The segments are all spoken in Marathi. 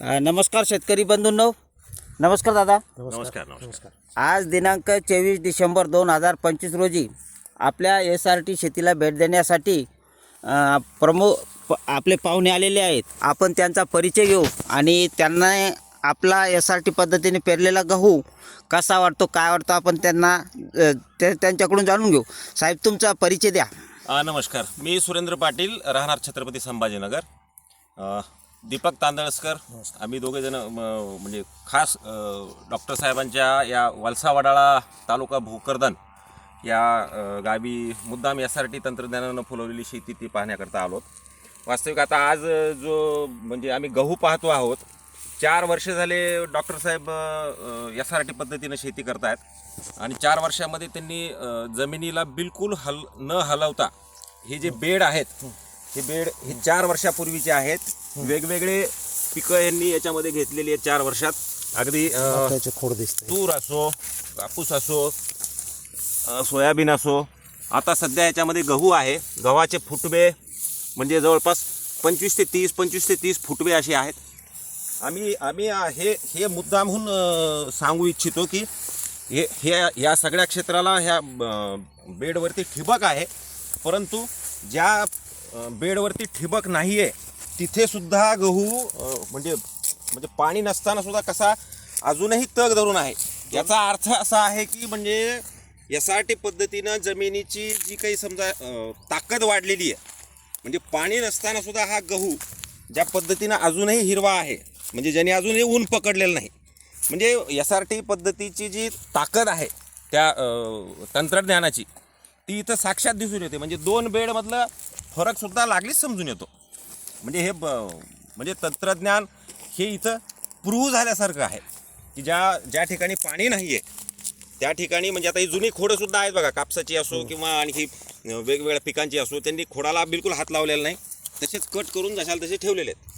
अ, नमस्कार शेतकरी बंधूंनो. नमस्कार दादा. नमस्कार नमस्कार. आज दिनांक चोवीस डिसेंबर दोन हजार पंचवीस रोजी आपल्या एस आर टी शेतीला भेट देण्यासाठी अ, प्रमुख प- आपले पाहुणे आलेले आहेत. आपण त्यांचा परिचय घेऊ आणि त्यांना आपला एस आर टी पद्धतीने पेरलेला गहू कसा वाटतो काय वाटतो आपण त्यांना अ, ते त्यांच्याकडून जाणून घेऊ. साहेब तुमचा परिचय द्या. नमस्कार. मी सुरेंद्र पाटील राहणार छत्रपती संभाजीनगर. अ, दीपक तांदळस्कर आम्ही दोघे जण म्हणजे खास डॉक्टर साहेबांच्या या वलसा वडाळा तालुका भोकरदन या गावी मुद्दाम यासाठी तंत्रज्ञानानं फुलवलेली शेती ती पाहण्याकरता आलो वास्तविक आता आज जो म्हणजे आम्ही गहू पाहतो आहोत चार वर्ष झाले डॉक्टर साहेब एस आर टी पद्धतीनं शेती करतायत आणि चार वर्षामध्ये त्यांनी जमिनीला बिलकुल हल न हलवता हे जे बेड आहेत हे बेड हे चार वर्षापूर्वीचे आहेत. वेगवेगळे पिकं यांनी याच्यामध्ये घेतलेली आहेत चार वर्षात. अगदी त्याचे खोड दिसते. तूर असो कापूस असो अ, सोयाबीन असो आता सध्या याच्यामध्ये गहू आहे. गव्हाचे फुटवे म्हणजे जवळपास पंचवीस ते तीस पंचवीस ते तीस फुटवे असे आहेत. आम्ही आम्ही अ, हे हे मुद्दामहून अ, सांगू इच्छितो की हे हे या सगळ्या क्षेत्राला ह्या अ, बेडवरती ठिबक आहे. परंतु ज्या बेडवरती ठिबक नाही आहे तिथेसुद्धा गहू म्हणजे म्हणजे पाणी नसताना सुद्धा कसा अजूनही तग धरून आहे. याचा अर्थ असा आहे की म्हणजे एस आर टी पद्धतीनं जमिनीची जी काही समजा ताकद वाढलेली आहे म्हणजे पाणी नसताना सुद्धा हा गहू ज्या पद्धतीनं अजूनही हिरवा आहे म्हणजे ज्याने अजूनही ऊन पकडलेलं नाही म्हणजे एस आर टी पद्धतीची जी ताकद आहे त्या तंत्रज्ञानाची ती इथं साक्षात दिसून येते. म्हणजे दोन बेडमधलं फरकसुद्धा लागलीच समजून येतो. म्हणजे हे ब- म्हणजे तंत्रज्ञान हे इथं प्रूव्ह झाल्यासारखं आहे. की ज्या ज्या ठिकाणी पाणी नाही आहे त्या ठिकाणी म्हणजे आता ही जुनी खोडंसुद्धा आहेत बघा कापसाची असो किंवा आणखी वेगवेगळ्या पिकांची असो त्यांनी खोडाला बिलकुल हात लावलेला नाही. तसेच कट करून जशाल तसे ठेवलेले आहेत.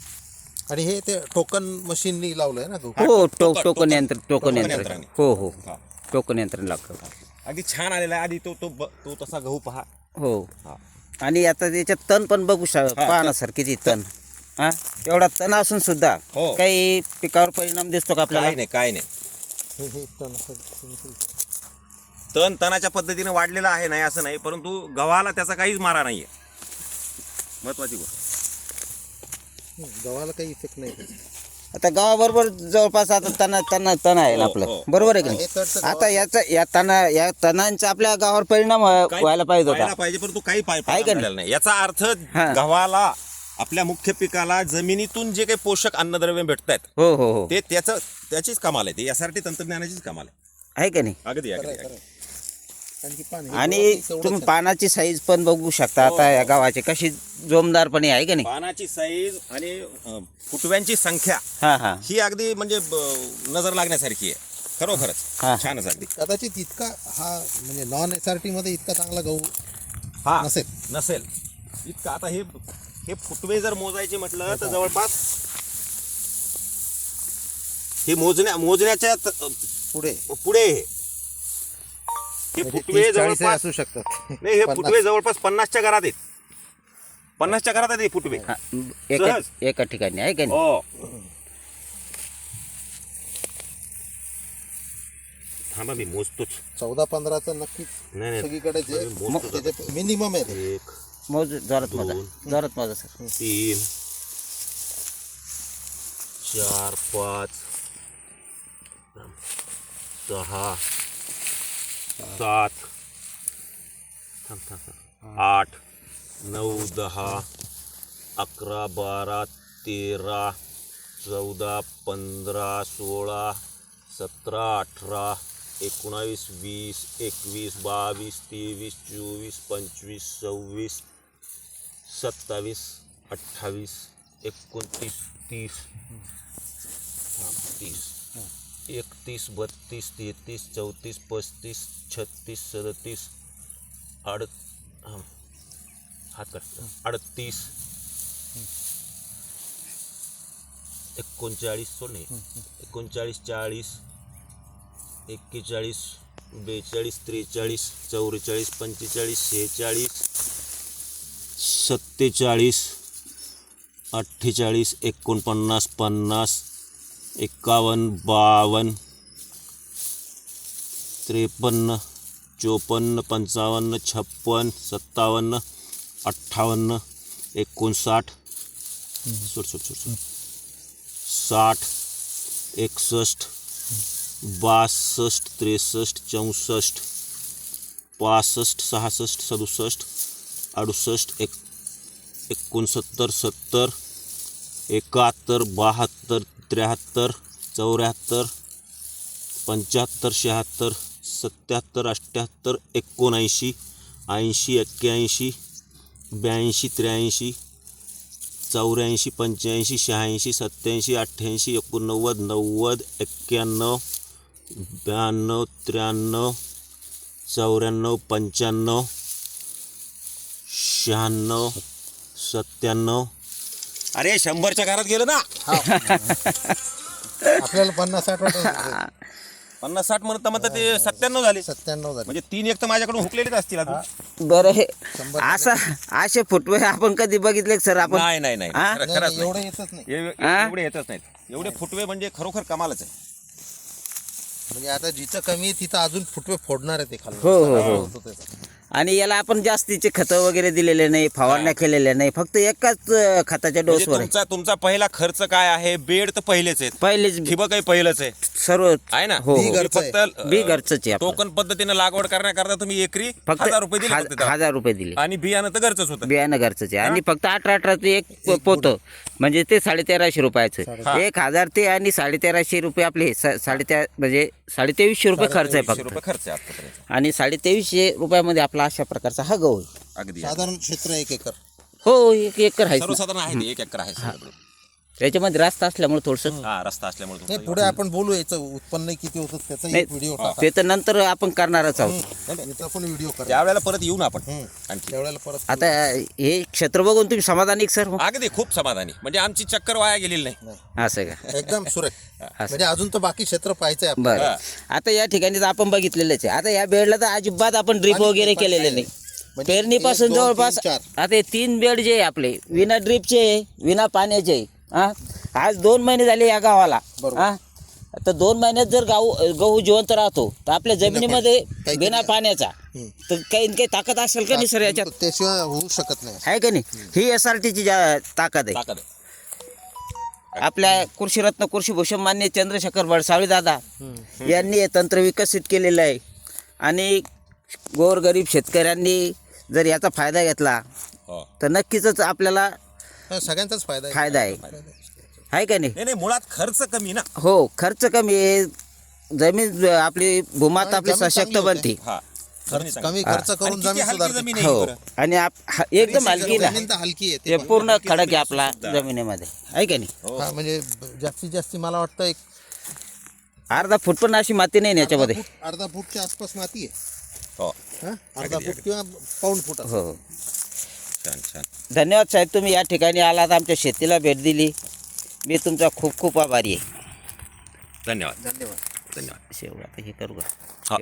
आणि हे ते टोकन मशीननी लावलंय ना हो टोकन- टो टोकन- टोकन. यंत्र टोकन टोकन यंत्र. यंत्राने. हो हो. हा. टोकन यंत्र लागतं. अगदी छान आलेला आहे. आधी तो तो ब- तो तसा गहू पहा. हो. हा. आणि आता त्याच्यात तण पण बघू शक पहा ना सर किती तण. हा? एवढा तण असून सुद्धा हो. काही पिकावर परिणाम दिसतो का आपल्याला? काय नाही काय नाही. तण तणाच्या पद्धतीने वाढलेला आहे नाही असं नाही परंतु गव्हाला त्याचा काहीच मारा नाहीये. महत्वाची गोष्ट. गव्हाला काही इफेक्ट नाही. आता गावाबरोबर जवळपास आता तण तण तण आहे ना हो, आपलं. हो. बरोबर आहे का नाही? आता याचा या तणा या तणांचा आपल्या गावावर परिणाम व्हायला पाहिजे व्हायला होता पाहिजे परंतु काही पाय आहे का नाही? याचा अर्थ हा. गव्हाला आपल्या मुख्य पिकाला जमिनीतून जे काही पोषक अन्नद्रव्य भेटत आहेत हो हो हो. ते त्याचं त्याचीच कमाल आहे. ते यासाठी तंत्रज्ञानाचीच कमाल आहे. आहे का नाही? अगदी अगदी अगदी. खरंय. कारण की पाणी हे आणि तुम्ही. पानाची साईज पण बघू शकता आता या गावाची. कशी जोमदारपणे आहे का नाही? पानाची साईज आणि फुटव्यांची संख्या हा हा. ही अगदी म्हणजे ब- नजर लागण्यासारखी आहे. खरोखरच. हा. छानच अगदी. कदाचित इतका हा म्हणजे नॉन एस आर टी मध्ये इतका चांगला गहू हा. नसेल. नसेल. इतकं आता हे हे फुटवे जर मोजायचे म्हटलं तर जवळपास हे मोजण्या मोजण्याच्या त- पुढे. पुढे हे. हे म्हणजे फुटवे 30-40 जवळपास असू शकतात. नाही हे पन्नास. फुटवे जवळपास पन्नासच्या घरात आहेत. पन्नासच्या घरात आहेत हे फुटवे. हा, एका सहज. एका ठिकाणी आहे का नाही? हो. थांबा मी मोजतोच. चौदा पंधराचं नक्कीच नाही नाही. सगळीकडे जे मी मोजतो त्याचे मिनिमम आहे ते. एक मोज जोरात मोजा. जोरात मोजा सर. तीन चार पाच सहा सात. आठ नऊ दहा अकरा बारा तेरा चौदा पंधरा सोळा सतरा अठरा एकोणावीस वीस एकवीस बावीस तेवीस चोवीस पंचवीस सव्वीस सत्तावीस अठ्ठावीस एकोणतीस तीस. तीस. एकतीस बत्तीस तेहतीस चौतीस पस्तीस छत्तीस सदतीस अड हात काढ. अडतीस. एकोणचाळीस सोड नाही. एकोणचाळीस चाळीस एक्केचाळीस बेचाळीस त्रेचाळीस चौवेचाळीस पंचेचाळीस शेहेचाळीस सत्तेचाळीस अठ्ठेचाळीस एकोणपन्नास पन्नास एकावन्न बावन्न त्रेपन्न चोपन्न पंचावन्न छप्पन्न सत्तावन्न अठ्ठावन्न एकोणसाठ. सोड सोड सोड सोड. साठ एकसष्ट बासष्ट त्रेसष्ट चौसष्ट पासष्ट सहासष्ट सदुसष्ट अडुसष्ट एक एकोणसत्तर सत्तर एकाहत्तर बहात्तर त्र्याहत्तर चौऱ्याहत्तर पंच्याहत्तर शहात्तर सत्याहत्तर अठ्ठ्याहत्तर एकोणऐंशी ऐंशी एक्क्याऐंशी ब्याऐंशी त्र्याऐंशी चौऱ्याऐंशी पंच्याऐंशी शहाऐंशी सत्याऐंशी अठ्ठ्याऐंशी एकोणनव्वद नव्वद एक्क्याण्णव ब्याण्णव त्र्याण्णव चौऱ्याण्णव पंच्याण्णव शहाण्णव सत्त्याण्णव अरे शंभरच्या घरात गेलं ना. आपल्याला पन्नास साठ वाटत पन्नास साठ म्हणत म्हणता ते सत्त्याण्णव झाले. सत्त्याण्णव झाले. म्हणजे तीन एक तर माझ्याकडून हुकलेलेच असतील अजून. बरं हे असा असे फुटवे आपण कधी बघितले सर? आपण नाही नाही नाही. हा? खरं- नाही, खरंच नाही, नाही. एवढं येतच नाही. एव- हा? एवढे येतच नाहीत. एवढे फुटवे म्हणजे खरोखर कमालच आहे. म्हणजे आता जिथं कमी आहे तिथं अजून फुटवे फोडणार आहे ते खाली. हो, हो, हो. होतो त्याचा. आणि याला आपण जास्तीचे खतं वगैरे दिलेले नाही फवारण्या केलेल्या नाही फक्त एकाच खताच्या म्हणजे डोसवर आहे. तुमचा तुमचा पहिला खर्च काय आहे? बेड तर पहिलेच आहेत. पहिलेच ठिबक काही पहिलंच आहे. सर्व आहे ना? हो, हो. तुम्ही घरचं आहे. फक्त बी घरचंच आहे आपलं. टोकन पद्धतीने लागवड करण्याकरता तुम्ही एकरी फक्त हजार रुपये दिले त्याला. हजार रुपये दिले. आणि बियाणं तर घरचंच होतं. बियाणं घरचंच आहे. आणि फक्त अठरा अठराचं एक पोत. म्हणजे ते साडेतेराशे रुपयाचं. एक हजार ते आणि साडेतेराशे रुपये आपले हे सा- साडेतेरा म्हणजे साडेतेवीसशे रुपये खर्च आहे फक्त. रुपये खर्च आहे आतापर्यंत. आणि साडेतेवीसशे रुपयामध्ये आपला अशा प्रकारचा हा गहू आहे. अगदी साधारण क्षेत्र एक एकर. हो एक एकर आहे. सर्वसाधारण आहे ते, एक एकर आहे. त्याच्यामध्ये रास्ता असल्यामुळे थोडस हा रस्ता असल्यामुळे नाही तुमचं पुढे आपण बोलू याचं उत्पन्न किती होतं त्याचा नाही. एक व्हिडिओ टाका ते तर नंतर आपण करणारच आहोत. याचा पण व्हिडिओ करा. त्यावेळेला परत येऊ ना आपण हम्म. आणखी. त्यावेळेला परत आता हे क्षेत्र बघून तुम्ही समाधानी सर? अगदी खूप समाधानी. म्हणजे आमची चक्कर वाया गेलेली नाही. असं का? एकदम सुरेख. म्हणजे अजून तर बाकी क्षेत्र पाहायचंय आपण बरं. आता या ठिकाणी तर आपण बघितलेलंच आहे. आता या बेडला तर अजिबात आपण ड्रिप वगैरे केलेले नाही. म्हणजे पेरणीपासून एक, दोन, जवळपास चार. आता हे तीन बेड जे आहे आपले विना ड्रिपचे आहे, विना पाण्याचे आहे. हा? आज दोन महिने झाले या गावाला. बरोबर. हा? आता दोन महिन्यात जर गाऊ गहू जिवंत राहतो तर आपल्या जमिनीमध्ये बिना पाण्याचा. तर काही काही ताकद असेल का नाही सर याच्यात? त्याशिवाय होऊ शकत नाही. आहे का नाही? ही एस आर टीची ताकद आहे. ताकद आहे. आपल्या कृषीरत्न कृषीभूषण मान्य चंद्रशेखर बडसावळे दादा यांनी हे तंत्र विकसित केलेलं आहे. आणि गोरगरीब शेतकऱ्यांनी जर याचा फायदा घेतला हो. तर नक्कीच आपल्याला सगळ्यांचाच फायदा आहे. फायदा आहे. आहे. का नाही? नाही नाही मुळात खर्च कमी ना. हो खर्च कमी आहे. जमीन आपली भूमात आपली जमीन सशक्त चांगली होते. बनते. हा. खर्च कमी खर्च करून जमीन सुधारते. हो. आणि आप- हा- एकदम हलकी ना. जमीन तर हलकी आहे हे ते पूर्ण खडक आहे आपला जमिनीमध्ये. आहे का नाही? हो. म्हणजे जास्तीत जास्त मला वाटतं एक अर्धा फूट पण अशी माती नाही ना याच्यामध्ये? अर्धा फूट- अर्धा फूटच्या आसपास माती आहे. हो. हा? अर्धा फूट किंवा पाऊण फूट. हो. छान छान. धन्यवाद साहेब तुम्ही या ठिकाणी आलात आमच्या शेतीला भेट दिली. मी तुमचा खूप खूप आभारी आहे. धन्यवाद. धन्यवाद. धन्यवाद. शेवट हे करू का? हा.